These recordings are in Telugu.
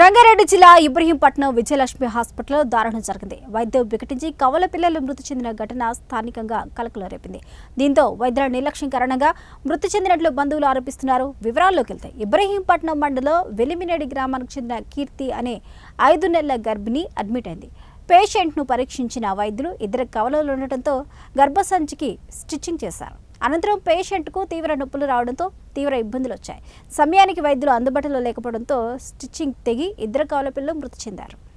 రంగారెడ్డి జిల్లా ఇబ్రహీంపట్నం విజయలక్ష్మి హాస్పిటల్లో దారుణం జరిగింది. వైద్యం వికటించి కవల పిల్లలు మృతి చెందిన ఘటన స్థానికంగా కలకలం రేపింది. దీంతో వైద్యుల నిర్లక్ష్యం కారణంగా మృతి చెందినట్లు బంధువులు ఆరోపిస్తున్నారు. వివరాల్లోకి వెళ్తే ఇబ్రహీంపట్నం మండలం వెలిమినేడి గ్రామానికి చెందిన కీర్తి అనే ఐదు నెలల గర్భిణి అడ్మిట్ అయింది. పేషెంట్ను పరీక్షించిన వైద్యులు ఇద్దరు కవలలు ఉండటంతో గర్భసంచికి స్టిచ్చింగ్ చేశారు. అనంతరం పేషెంట్కు తీవ్ర నొప్పులు రావడంతో తీవ్ర ఇబ్బందులు వచ్చాయి. సమయానికి వైద్యులు అందుబాటులో లేకపోవడంతో స్టిచ్చింగ్ తెగి ఇద్దరు కవల పిల్లలు మృతి చెందారు.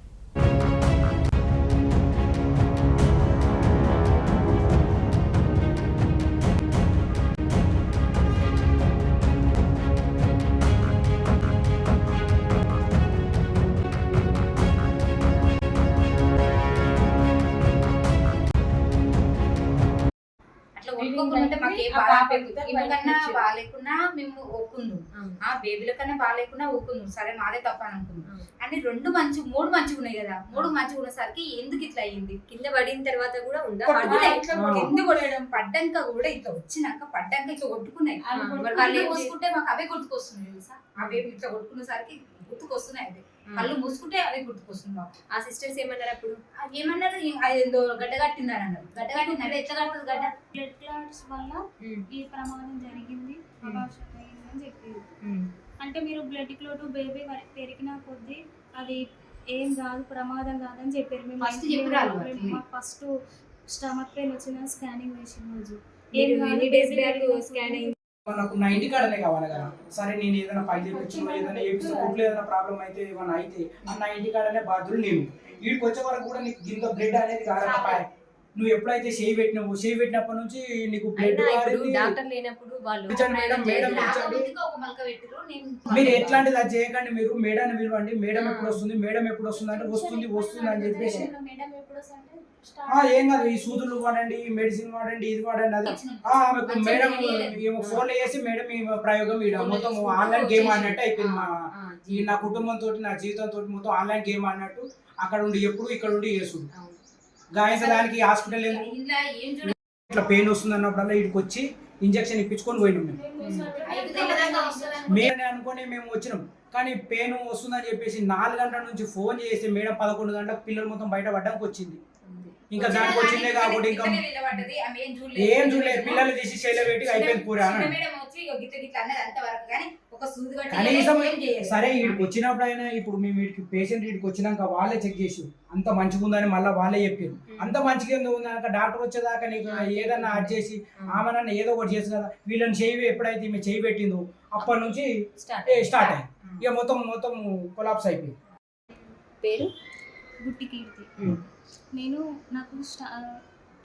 అట్లా ఒప్పుకోకుండా మాకు ఏ ఆ బాధ పాప పెరుగు- ఎంత ఈమె కన్నా బయటకు బాగాలేకున్నా మేము ఒప్పుకుందాం ఆ. బేబీల కన్నా బాగాలేకున్నా ఒప్పుకుందాం సరే మాదే తప్ప అని అనుకుందాం. అని రెండు మంచి మూడు మంచిగా ఉన్నాయి కదా. మూడు మంచిగా ఉన్నసరికి ఎందుకు ఇట్లా అయ్యింది కింద పడిన తర్వాత కూడా ఉందా? కింద కొట్టడం పడ్డాక కూడా ఇట్లా వచ్చినాక పడ్డాక ఇట్లా కొట్టుకున్నాయి. వాళ్ళు ఏం మూసుకుంటే మాకు అవే గుర్తుకొస్తున్నాయి తెలుసా? ఆ బేబీ ఇట్లా కొట్టుకునేసరికి గుర్తుకొస్తున్నాయి అవి. కళ్ళు మూసుకుంటే అవే గుర్తుకొస్తుంది మాకు. ఆ సిస్టర్స్ ఏమన్నారు అప్పుడు? ఏమన్నారు అది ఏందో గడ్డ కట్టిందని అన్నారు గడ్డ కట్టింది అదే ఎట్లా కడుతుంది గడ్డ? బ్లడ్ క్లాట్స్ వల్ల ఈ ప్రమాదం జరిగింది. అయిందని చెప్పారు. అంటే మీరు బ్లడ్ క్లోట్ బేబీ పెరిగిన కొద్దీ అది ఏం కాదు ప్రమాదం కాదని చెప్పారు. మేము ఫస్ట్ స్టమక్ పెయిన్ వచ్చిన స్కానింగ్ వేసిన రోజు. మీరు నాకు నా ఇంటి కాడనే కావాలి కదా. సరే నేను ఏదైనా పై చేయించు ఏదైనా ఏపిస్తే కుట్లు ఏదైనా ప్రాబ్లం అయితే ఏమైనా అయితే ఆ నా ఇంటి కాడనే బాధ్యులు నేను. వీడికి వచ్చే వరకు కూడా నీకు ఇంత బ్లడ్ అనేది కారణపాయ నువ్వు ఎప్పుడైతే చేయి పెట్టినావు చేయి పెట్టినప్పటి నుంచి నీకు బ్లడ్ డాక్టర్ లేనప్పుడు వాళ్ళు మేడం, మేడం, మీరు ఎట్లాంటిది అది చేయకండి మీరు. మేడాన్ని పిలవండి. మేడం ఎప్పుడు వస్తుంది? మేడం ఎప్పుడు వస్తుంది అంటే వస్తుంది వస్తుంది అని చెప్పేసి. మేడం ఏం కాదు. ఈ సూదులు వాడండి ఈ మెడిసిన్ వాడండి ఇది వాడండి అది. ఆమెకు మేడం ఈమె ఫోన్ చేసి మేడం ఈ ప్రయోగం ఈడ మొత్తం ఆన్లైన్ గేమ్ ఆడినట్టు అయిపోయింది మా నా కుటుంబంతో నా జీవితంతో మొత్తం ఆన్లైన్ గేమ్ ఆడినట్టు అక్కడ ఉండి ఎప్పుడు ఇక్కడ ఉండి చేసుడు గాయసడానికి హాస్పిటల్ ఇట్లా పెయిన్ వస్తుంది అన్నప్పుడల్లా ఇక్కడికి వచ్చి ఇంజక్షన్ ఇప్పించుకొని పోయినాం మేము. ఐదు అనుకొని మేము వచ్చినాం. కానీ పెయిన్ వస్తుందని చెప్పేసి నాలుగు గంటల నుంచి ఫోన్ చేసి మేడం పదకొండు గంటలకు పిల్లలు మొత్తం బయట పడ్డానికి వచ్చింది. ఇంకా దానికి వచ్చిందే కాకుండా ఇంకా ఏం చూడలేదు. పిల్లలు తీసి శైల పెట్టి అయిపోయింది కూర కనీసం. సరే వీడికి వచ్చినప్పుడు అయినా ఇప్పుడు మేము వీడికి పేషెంట్ వీడికి వచ్చినాక వాళ్ళే చెక్ చేసి అంత మంచిగా ఉందని మళ్ళీ వాళ్ళే చెప్పారు. అంత మంచిగా ఎందుకు ఉందన్నాక డాక్టర్ వచ్చేదాకా నీకు ఏదన్నా అది చేసి ఆమె నన్ను ఏదో ఒకటి చేసి కదా వీళ్ళని చేయి ఎప్పుడైతే ఈమె చేయి పెట్టిందో అప్పటి నుంచి స్టార్ట్ అయింది. ఇక మొత్తం మొత్తం కొలాప్స్ అయిపోయింది. పేరు? గుట్టి కీర్తి. నేను నాకు స్ట-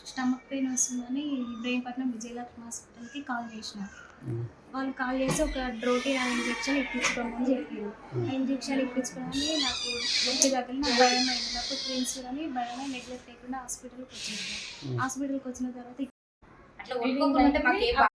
స్టమక్ పెయిన్ వస్తుందని ఇబ్రహీంపట్నం విజయలక్ష్మి హాస్పిటల్కి కాల్ చేసిన. వాళ్ళు కాల్ చేసి ఒక డ్రోటీ ఆ ఇంజెక్షన్ ఇప్పించుకోమని చెప్పారు. ఆ ఇంజెక్షన్ ఇప్పించుకోవడానికి నాకు వచ్చే దగ్గర నాకు భయం అయింది. నాకు ట్విన్స్ అని భయమే నెగ్లెక్ట్ లేకుండా హాస్పిటల్కి వచ్చేసాను హాస్పిటల్కి వచ్చిన తర్వాత అట్లా